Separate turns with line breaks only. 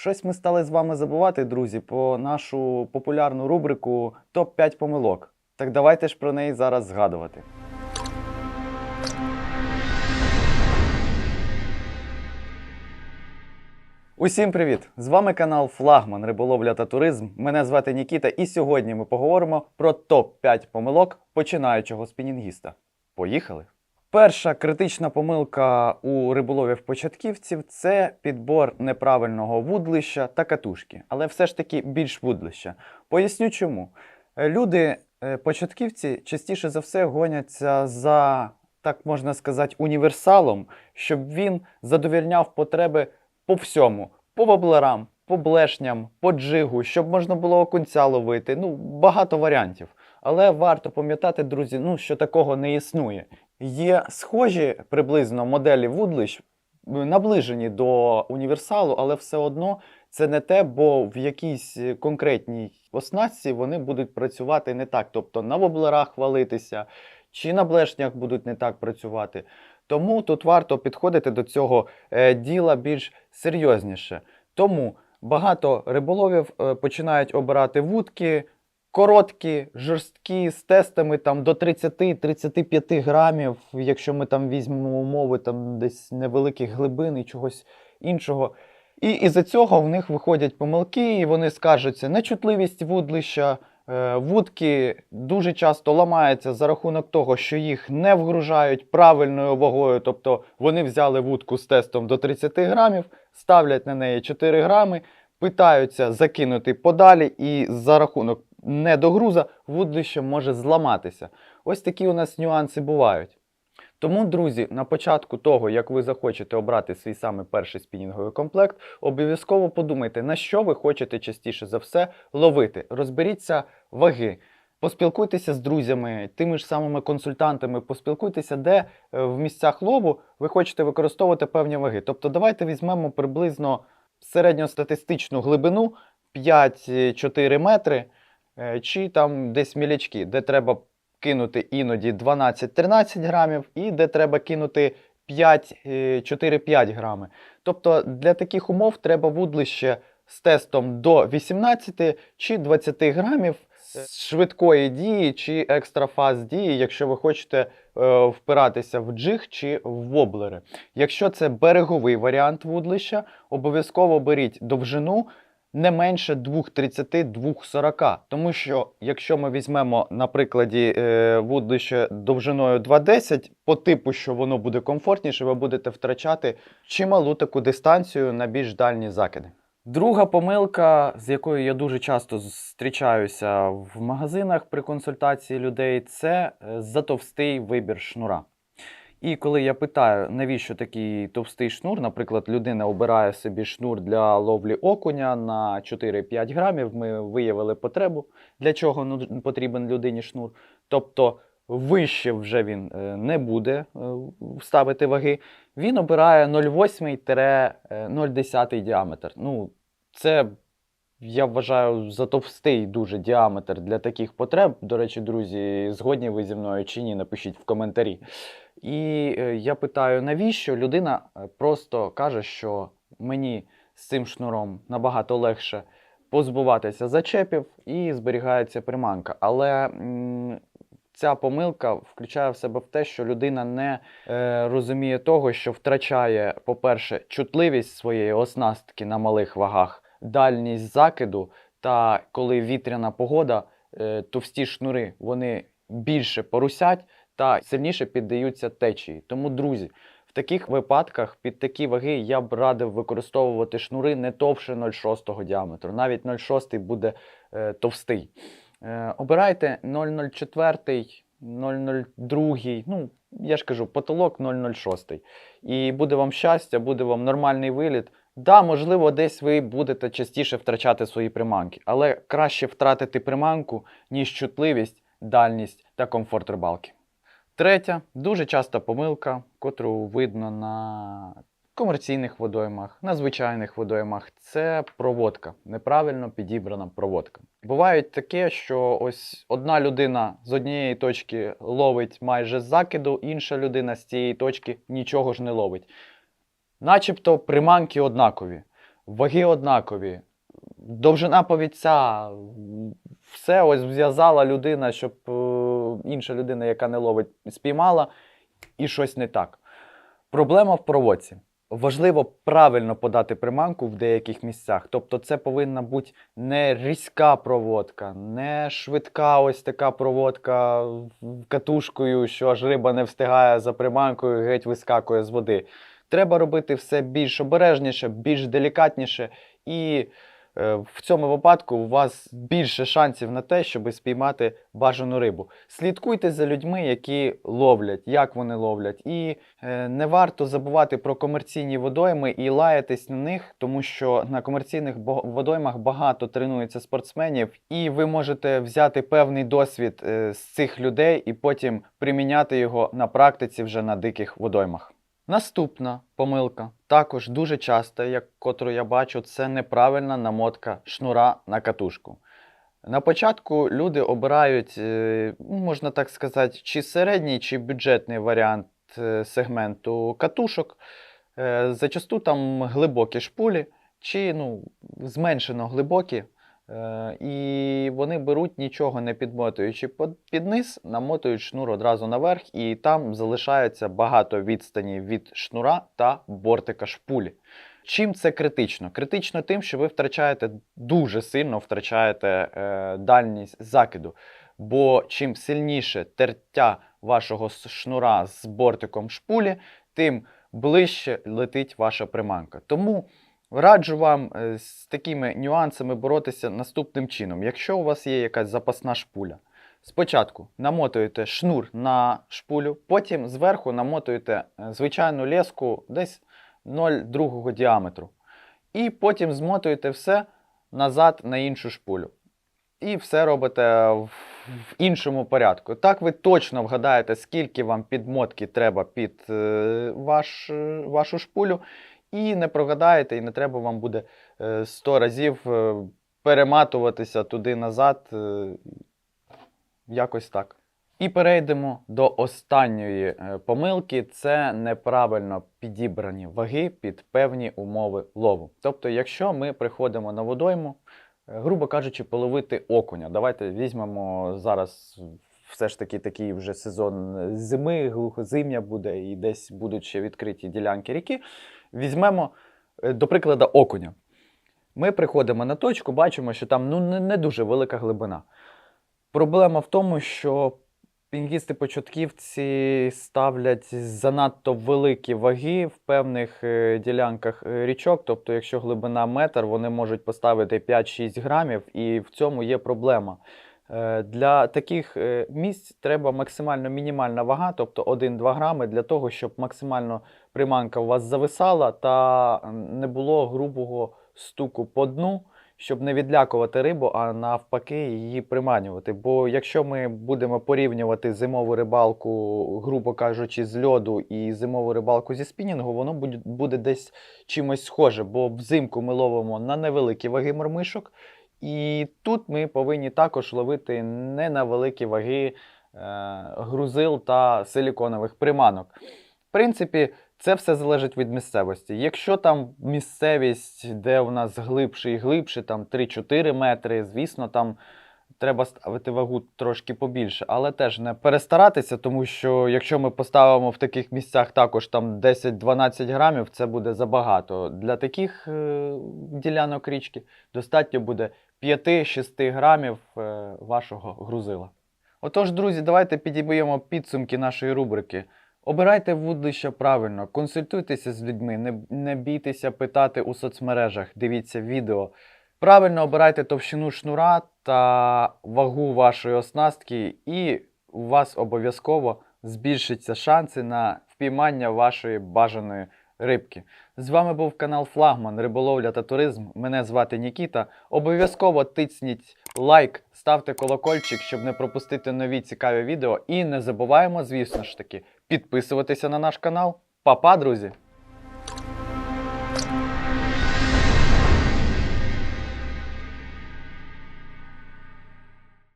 Щось ми стали з вами забувати, друзі, про нашу популярну рубрику Топ-5 помилок. Так давайте ж про неї зараз згадувати. Усім привіт! З вами канал Флагман Риболовля та Туризм. Мене звати Нікіта, і сьогодні ми поговоримо про топ-5 помилок починаючого спінінгіста. Поїхали! Перша критична помилка у риболовів початківців це підбор неправильного вудлища та катушки, але все ж таки більш вудлища. Поясню чому. Люди, е, початківці, частіше за все гоняться за, так можна сказати, універсалом, щоб він задовільняв потреби по всьому, по воблерам, по блешням, по джигу, щоб можна було окунця ловити. Ну, багато варіантів. Але варто пам'ятати, друзі, ну, що такого не існує. Є схожі приблизно моделі вудлищ, е, наближені до універсалу, але все одно це не те, бо в якійсь е, конкретній оснастці вони будуть працювати не так. Тобто на воблерах валитися, чи на блешнях будуть не так працювати. Тому тут варто підходити до цього е, діла більш серйозніше. Тому багато риболовів починають обирати вудки короткі, жорсткі, з тестами там до 30-35 грамів, якщо ми там візьмемо умови там десь невеликих глибин і чогось іншого. І із-за цього в них виходять помилки, і вони скаржаться на чутливість вудлища. Е, Вудки дуже часто ламаються за рахунок того, що їх не вгружають правильною вагою. Тобто вони взяли вудку з тестом до 30 грамів, ставлять на неї 4 грами, питаються закинути подалі, і за рахунок недогруза вудлище може зламатися. Ось такі у нас нюанси бувають. Тому, друзі, на початку того, як ви захочете обрати свій саме перший спінінговий комплект, обов'язково подумайте, на що ви хочете частіше за все ловити. Розберіться ваги. Поспілкуйтеся з друзями, тими ж самими консультантами, поспілкуйтеся, де е, в місцях лову ви хочете використовувати певні ваги. Тобто, давайте візьмемо приблизно середньостатистичну глибину 5-4 метри, е, чи там десь мілячки, де треба кинути іноді 12-13 грамів, і де треба кинути 5, е, 4-5 грами. Тобто для таких умов треба вудлище з тестом до 18 чи 20 грамів швидкої дії чи екстрафаз дії, якщо ви хочете е, впиратися в джиг чи в воблери. Якщо це береговий варіант вудлища, обов'язково беріть довжину не менше 2,30-2,40. Тому що, якщо ми візьмемо на прикладі е, вудлище довжиною 2,10, по типу, що воно буде комфортніше, ви будете втрачати чималу таку дистанцію на більш дальні закиди. Друга помилка, з якою я дуже часто зустрічаюся в магазинах при консультації людей, це е, затовстий вибір шнура. І коли я питаю, навіщо такий товстий шнур, наприклад, людина обирає собі шнур для ловлі окуня на 4-5 грамів, ми виявили потребу, для чого потрібен людині шнур. Тобто вище вже він е, не буде е, ставити ваги. Він обирає 0,8-0,10 діаметр. Ну, це я вважаю за товстий дуже діаметр для таких потреб. До речі, друзі, згодні ви зі мною чи ні, напишіть в коментарі. І е, я питаю, навіщо людина е, просто каже, що мені з цим шнуром набагато легше позбуватися зачепів і зберігається приманка. Але ця помилка включає в себе в те, що людина не е, розуміє того, що втрачає, по-перше, чутливість своєї оснастки на малих вагах, дальність закиду, та коли вітряна погода, товсті шнури вони більше порусять та сильніше піддаються течії. Тому, друзі, в таких випадках під такі ваги я б радив використовувати шнури не товше 0,6 діаметру. Навіть 0,6 буде е, товстий. Е, обирайте 0,04, 0,02, ну, я ж кажу, потолок 0,06. І буде вам щастя, буде вам нормальний виліт. Да, можливо, десь ви будете частіше втрачати свої приманки, але краще втратити приманку, ніж чутливість, дальність та комфорт рибалки. Третя, дуже часта помилка, котру видно на комерційних водоймах, на звичайних водоймах, це проводка, неправильно підібрана проводка. Буває таке, що ось одна людина з однієї точки ловить майже з закиду, інша людина з цієї точки нічого ж не ловить. Начебто приманки однакові. ваги однакові, довжина повідця, все ось зв'язала людина, щоб е, інша людина, яка не ловить, спіймала, і щось не так. Проблема в проводці. Важливо правильно подати приманку в деяких місцях. Тобто, це повинна бути не різка проводка, не швидка ось така проводка катушкою, що аж риба не встигає за приманкою, геть вискакує з води. Треба робити все більш обережніше, більш делікатніше, і в цьому випадку у вас більше шансів на те, щоб спіймати бажану рибу. Слідкуйте за людьми, які ловлять, як вони ловлять. І е, не варто забувати про комерційні водойми і лаятись на них, тому що на комерційних водоймах багато тренується спортсменів, і ви можете взяти певний досвід е, з цих людей і потім приміняти його на практиці вже на диких водоймах. Наступна помилка, також дуже часто, як котру я бачу, це неправильна намотка шнура на катушку. На початку люди обирають, е, можна так сказати, чи середній, чи бюджетний варіант е, сегменту катушок. Е, Зачасту там глибокі шпулі, чи ну, зменшено глибокі. Е, І вони беруть нічого не підмотуючи під низ, намотують шнур одразу наверх, і там залишається багато відстані від шнура та бортика шпулі. Чим це критично? Критично тим, що ви втрачаєте дуже сильно втрачаєте е, дальність закиду. Бо чим сильніше тертя вашого шнура з бортиком шпулі, тим ближче летить ваша приманка. Тому раджу вам е, з такими нюансами боротися наступним чином. Якщо у вас є якась запасна шпуля, спочатку намотуєте шнур на шпулю, потім зверху намотуєте е, звичайну леску десь 0,2 діаметру. І потім змотуєте все назад на іншу шпулю. І все робите в, іншому порядку. Так ви точно вгадаєте, скільки вам підмотки треба під е, ваш, вашу шпулю, і не прогадаєте, і не треба вам буде е, 100 разів е, перематуватися туди-назад. Е, якось так. І перейдемо до останньої е, помилки: це неправильно підібрані ваги під певні умови лову. Тобто, якщо ми приходимо на водойму, е, грубо кажучи, половити окуня. Давайте візьмемо зараз все ж таки такий вже сезон зими, глухозим'я буде, і десь будуть ще відкриті ділянки ріки. Візьмемо, е, до прикладу, окуня. Ми приходимо на точку, бачимо, що там ну, не, дуже велика глибина. Проблема в тому, що пінгісти-початківці ставлять занадто великі ваги в певних е, ділянках е, річок. Тобто, якщо глибина метр, вони можуть поставити 5-6 грамів, і в цьому є проблема. Е, Для таких е, місць треба максимально мінімальна вага, тобто 1-2 грами, для того, щоб максимально приманка у вас зависала та не було грубого стуку по дну щоб не відлякувати рибу, а навпаки її приманювати. Бо якщо ми будемо порівнювати зимову рибалку, грубо кажучи, з льоду і зимову рибалку зі спінінгу, воно буде, буде десь чимось схоже, бо взимку ми ловимо на невеликі ваги мормишок, і тут ми повинні також ловити не на великі ваги е, грузил та силіконових приманок. В принципі, це все залежить від місцевості. Якщо там місцевість, де у нас глибше і глибше, там 3-4 метри, звісно, там треба ставити вагу трошки побільше, але теж не перестаратися, тому що якщо ми поставимо в таких місцях також там 10-12 грамів, це буде забагато. Для таких е, ділянок річки достатньо буде 5-6 грамів е, вашого грузила. Отож, друзі, давайте підіб'ємо підсумки нашої рубрики. Обирайте вудлища правильно, консультуйтеся з людьми, не, не бійтеся питати у соцмережах, дивіться відео. Правильно обирайте товщину шнура та вагу вашої оснастки, і у вас обов'язково збільшаться шанси на впіймання вашої бажаної рибки. З вами був канал Флагман, Риболовля та Туризм. Мене звати Нікіта. Обов'язково тисніть лайк, ставте колокольчик, щоб не пропустити нові цікаві відео. І не забуваємо, звісно ж таки, підписуватися на наш канал. Па-па, друзі!